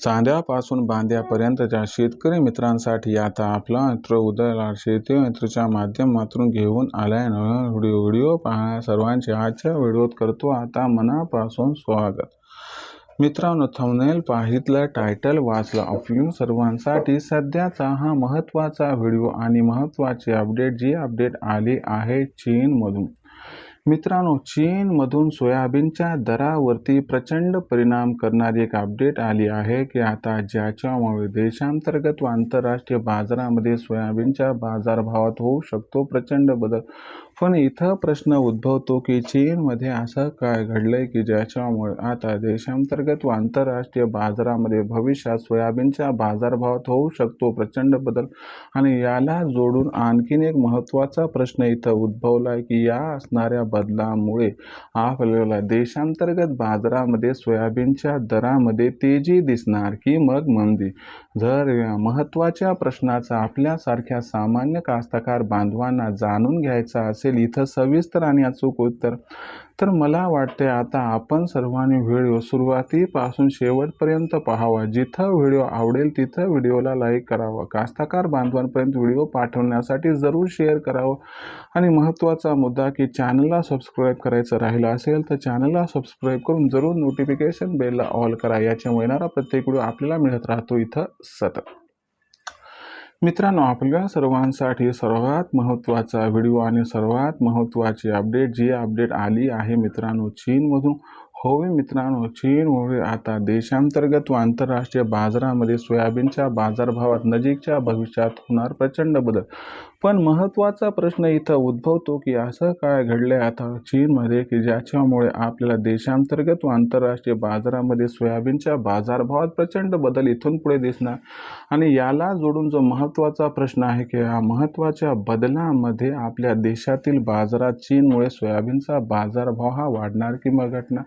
चांद्यापासून बांद्यापर्यंतच्या शेतकरी मित्रांसाठी आता आपला मित्र उदयला शेती मित्रच्या माध्यमातून घेऊन आलाय व्हिडिओ व्हिडिओ पाहण्या सर्वांचे आजच्या व्हिडिओत करतो आता मनापासून स्वागत. मित्रांनो थंबनेल पाहितलं टायटल वाचलं आपल्या सर्वांसाठी सध्याचा हा महत्त्वाचा व्हिडिओ आणि महत्त्वाची अपडेट जी अपडेट आली आहे चीनमधून. मित्रांनो चीनमधून सोयाबीनच्या दरावरती प्रचंड परिणाम करणारी एक अपडेट आली आहे की आता ज्याच्यामुळे देशांतर्गत व आंतरराष्ट्रीय बाजारामध्ये सोयाबीनच्या बाजारभावात होऊ शकतो प्रचंड बदल. पण इथं प्रश्न उद्भवतो की चीनमध्ये असं काय घडलंय की ज्याच्यामुळे आता देशांतर्गत व आंतरराष्ट्रीय बाजारामध्ये भविष्यात सोयाबीनच्या बाजारभावात होऊ शकतो प्रचंड बदल? आणि याला जोडून आणखीन एक महत्त्वाचा प्रश्न इथं उद्भवला आहे की या असणाऱ्या बदलामुळे आपल्याला देशांतर्गत बाजारामध्ये सोयाबीनच्या दरामध्ये तेजी दिसणार की मग मंदी? जर या महत्त्वाच्या प्रश्नाचा आपल्यासारख्या सामान्य कास्तकार बांधवांना जाणून घ्यायचा असेल इथं सविस्तर आणि अचूक उत्तर. तर मला वाटते आता आपण सर्वांनी व्हिडिओ सुरुवातीपासून शेवटपर्यंत पाहावा. जिथं व्हिडिओ आवडेल तिथं व्हिडिओला लाईक करावा. कास्तकार बांधवांपर्यंत व्हिडिओ पाठवण्यासाठी जरूर शेअर करावं. आणि महत्त्वाचा मुद्दा की चॅनलला सबस्क्राईब करायचं राहिलं असेल तर चॅनलला सबस्क्राईब करून जरूर नोटिफिकेशन बेलला ऑल करा. याच्यामुळे येणारा प्रत्येक व्हिडिओ आपल्याला मिळत राहतो. इथं सतत. मित्रांनो आपल्या सर्वांसाठी सर्वात महत्त्वाचा व्हिडिओ आणि सर्वात महत्त्वाची अपडेट जी अपडेट आली आहे मित्रांनो चीनमधून. होय मित्रांनो चीनमुळे हो आता देशांतर्गत व आंतरराष्ट्रीय बाजारामध्ये सोयाबीनच्या बाजारभावात नजीकच्या भविष्यात होणार प्रचंड बदल. पण महत्त्वाचा प्रश्न इथं उद्भवतो की असं काय घडलं आहे आता चीनमध्ये की ज्याच्यामुळे आपल्याला देशांतर्गत व आंतरराष्ट्रीय बाजारामध्ये सोयाबीनच्या बाजारभावात प्रचंड बदल इथून पुढे दिसणार? आणि याला जोडून जो महत्त्वाचा प्रश्न आहे की या महत्त्वाच्या बदलामध्ये आपल्या देशातील बाजारात चीनमुळे सोयाबीनचा बाजारभाव हा वाढणार की मग घटणार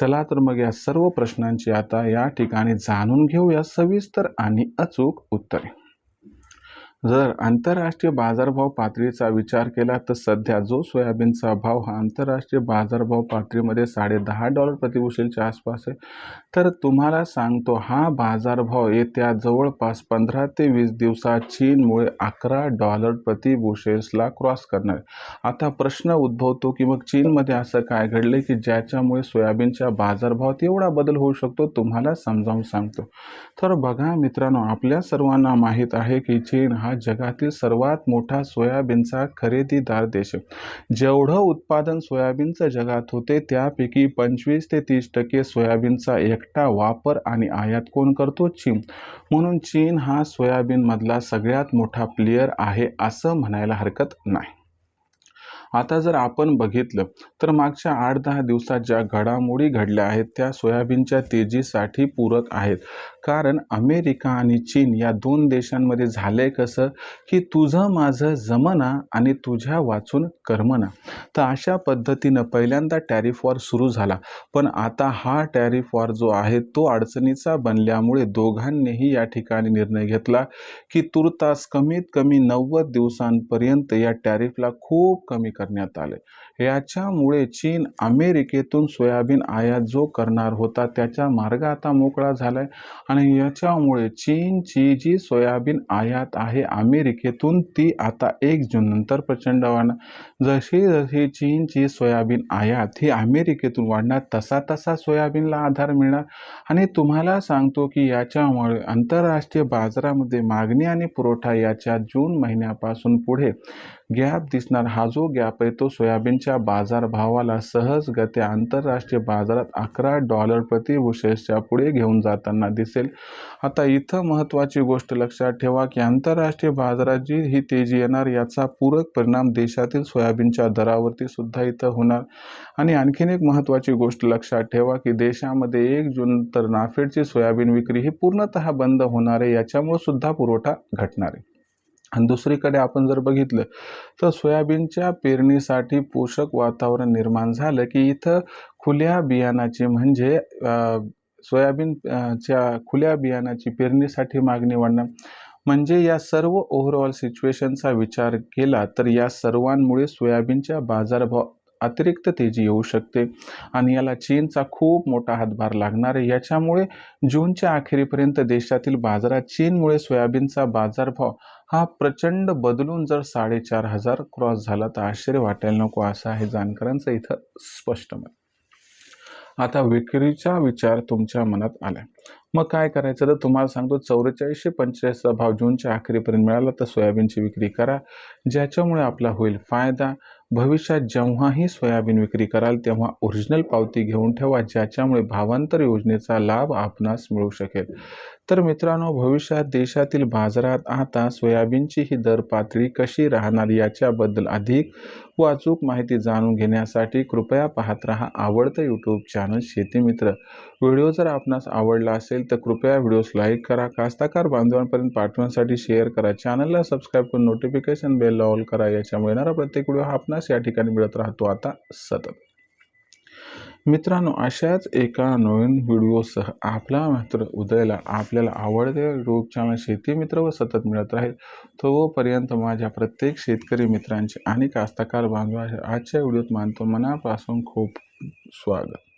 चला तर मग या सर्व प्रश्नांची आता या ठिकाणी जाणून घेऊया सविस्तर आणि अचूक उत्तरे. जर आंतरराष्ट्रीय बाजारभाव पातळीचा विचार केला तर सध्या जो सोयाबीनचा भाव हा आंतरराष्ट्रीय बाजारभाव पातळीमध्ये साडे दहा डॉलर प्रतिबुशेलच्या आसपास आहे. तर तुम्हाला सांगतो हा बाजारभाव येत्या जवळपास पंधरा ते वीस दिवसात चीनमुळे अकरा डॉलर प्रतिबुशेल्सला क्रॉस करणार आता प्रश्न उद्भवतो की मग चीनमध्ये असं काय घडलं की ज्याच्यामुळे सोयाबीनच्या बाजारभावात एवढा बदल होऊ शकतो तुम्हाला समजावून सांगतो. तर बघा मित्रांनो आपल्या सर्वांना माहीत आहे की चीन हा जगातील सर्वात मोठा सोयाबीनचा खरेदीदार देश. जेवढं उत्पादन सोयाबीनचं जगात होते त्यापैकी पंचवीस ते तीस टक्के सोयाबीनचा एकटा वापर आणि आयात कोण करतो? चीन. म्हणून चीन हा सोयाबीनमधला सगळ्यात मोठा प्लेयर आहे असं म्हणायला हरकत नाही. आता जर आपण बघितलं तर मागच्या आठ दहा दिवसात ज्या घडामोडी घडल्या आहेत त्या सोयाबीनच्या तेजीसाठी पूरक आहेत. कारण अमेरिका आणि चीन या दोन देशांमध्ये झालंय कसं की तुझं माझं जमना आणि तुझ्या वाचून कर्मना. तर अशा पद्धतीनं पहिल्यांदा टॅरिफ वॉर सुरू झाला. पण आता हा टॅरिफ वॉर जो आहे तो अडचणीचा बनल्यामुळे दोघांनीही या ठिकाणी निर्णय घेतला की तुर्तास कमीत कमी नव्वद दिवसांपर्यंत या टॅरिफला खूप कमी करण्यात आले याच्यामुळे चीन अमेरिकेतून सोयाबीन आयात जो करणार होता त्याचा मार्ग आता मोकळा झालाय. आणि याच्यामुळे चीनची जी सोयाबीन आयात आहे अमेरिकेतून ती आता एक जून नंतर प्रचंड वाढणार. जशी जशी चीनची सोयाबीन आयात ही अमेरिकेतून वाढणार तसा तसा सोयाबीनला आधार मिळणार. आणि तुम्हाला सांगतो की याच्यामुळे आंतरराष्ट्रीय बाजारामध्ये मागणी आणि पुरवठा याच्या जून महिन्यापासून पुढे गॅप दिसणार. हा जो गॅप आहे तो सोयाबीन सोयाबीनच्या बाजारभावाला सहजगत्या आंतरराष्ट्रीय बाजारात अकरा डॉलर प्रतिबुशेसच्या पुढे घेऊन जाताना दिसेल. आता इथं महत्त्वाची गोष्ट लक्षात ठेवा की आंतरराष्ट्रीय बाजारात जी ही तेजी येणार याचा पूरक परिणाम देशातील सोयाबीनच्या दरावरती सुद्धा इथं होणार. आणि आणखीन एक महत्त्वाची गोष्ट लक्षात ठेवा की देशामध्ये एक जून तर नाफेडची सोयाबीन विक्री ही पूर्णतः बंद होणार आहे याच्यामुळे सुद्धा पुरवठा घटणार आहे. आणि दुसरीकडे आपण जर बघितलं तर सोयाबीनच्या पेरणीसाठी पोषक वातावरण निर्माण झालं की इथं खुल्या बियाणाची म्हणजे सोयाबीनच्या खुल्या बियाणाची पेरणीसाठी मागणी वाढणं. म्हणजे या सर्व ओव्हरऑल सिच्युएशनचा विचार केला तर या सर्वांमुळे सोयाबीनच्या बाजारभाव अतिरिक्त तेजी येऊ शकते. आणि याला चीनचा खूप मोठा हातभार लागणार आहे. याच्यामुळे जूनच्या अखेरीपर्यंत देशातील बाजारात चीनमुळे सोयाबीनचा बाजारभाव हा प्रचंड बदलून जर साडेचार हजार क्रॉस झाला तर आश्चर्य वाटायला नको असं आहे जाणकारांचं इथं स्पष्ट मत. आता विक्रीचा विचार तुमच्या मनात आला मग काय करायचं? तर तुम्हाला सांगतो चौवेचाळीसशे पंचेचाळीसचा भाव जूनच्या अखेरीपर्यंत मिळाला तर सोयाबीनची विक्री करा. ज्याच्यामुळे आपला होईल फायदा. भविष्यात जेव्हाही सोयाबीन विक्री कराल तेव्हा ओरिजिनल पावती घेऊन ठेवा ज्याच्यामुळे भावांतर योजनेचा लाभ आपणास मिळू शकेल. तर मित्रांनो भविष्यात देशातील बाजारात आता सोयाबीनची ही दर पातळी कशी राहणार याच्याबद्दल अधिक व अचूक माहिती जाणून घेण्यासाठी कृपया पाहत रहा आवडतं यूट्यूब चॅनल शेतीमित्र व्हिडिओ जर आपणास आवडला असेल तर कृपया व्हिडिओस लाईक करा कास्ताकार बांधवांपर्यंत पाठवण्यासाठी शेअर करा. चॅनलला सबस्क्राईब करून नोटिफिकेशन बेल ऑल करा याच्यामुळे येणारा प्रत्येक व्हिडिओ हा आपणास या ठिकाणी मिळत राहतो. आता सतत. मित्रांनो अशाच एका नवीन व्हिडिओसह आपला मात्र उदयला आपल्याला आवडते यूट्यूब चॅनल शेती मित्र व सतत मिळत राहील तोपर्यंत माझ्या प्रत्येक शेतकरी मित्रांचे आणि कास्तकार बांधवा आजच्या व्हिडिओत मानतो मनापासून खूप स्वागत.